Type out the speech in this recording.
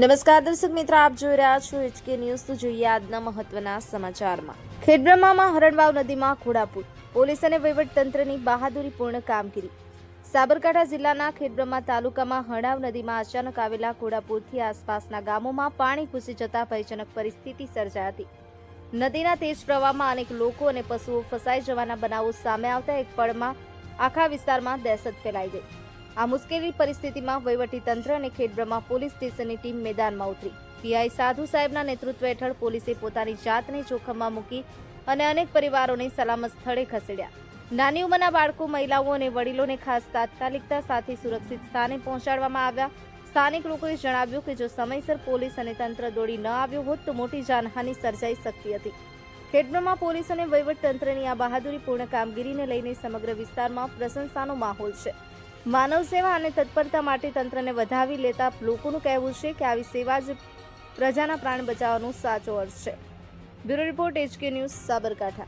નમસ્કાર, દર્શક મિત્રો, આપ જોઈ રહ્યા છો એચકે ન્યૂઝ તો જોઈએ આજના મહત્વના સમાચારમાં. ખેડબ્રહ્મામાં હરણવાવ નદીમાં ઘોડાપુર. પોલીસ અને વહીવટતંત્રની બહાદુરીપૂર્ણ કામગીરી. સાબરકાંઠા જિલ્લાના ખેડબ્રહ્મા તાલુકામાં હરણાવ નદીમાં અચાનક આવેલા ઘોડાપુરથી આસપાસના ગામોમાં પાણી ઘૂસી જતા ભયજનક પરિસ્થિતિ સર્જાઈ હતી. નદીના તેજ પ્રવાહમાં અનેક લોકો અને પશુઓ ફસાઈ જવાના બનાવો સામે આવતા એક પળમાં આખા વિસ્તારમાં દહેશત ફેલાઈ ગઈ. આ મુશ્કેલી પરિસ્થિતિમાં વહીવટીતંત્ર અને ખેડબ્રહ્મા પોલીસ સ્ટેશનની ટીમ મેદાનમાં ઉતરી. પીઆઈ સાધુ સાહેબના નેતૃત્વ હેઠળ પોલીસે પોતાની જાતને જોખમમાં મૂકી અને અનેક પરિવારોને સલામત સ્થળે ખસેડ્યા. નાની ઉંમરના બાળકો, મહિલાઓ અને વડીલોને ખાસ તાત્કાલિકતા સાથે સુરક્ષિત સ્થાને પહોંચાડવામાં આવ્યા. સ્થાનિક લોકોએ જણાવ્યું કે જો સમયસર પોલીસ અને તંત્ર દોડી ન આવ્યું હોત તો મોટી જાનહાનિ સર્જાઈ શકતી હતી. ખેડબ્રહ્મા પોલીસ અને વહીવટતંત્રની આ બહાદુરીપૂર્ણ કામગીરીને લઈને સમગ્ર વિસ્તારમાં પ્રશંસાનો માહોલ છે. માનવ સેવા અને તત્પરતા માટે તંત્રને વધાવી લેતા લોકોનું કહેવું છે કે આવી સેવા જ પ્રજાના પ્રાણ બચાવવાનો સાચો અર્થ છે. Bureau report HK news Sabarkantha.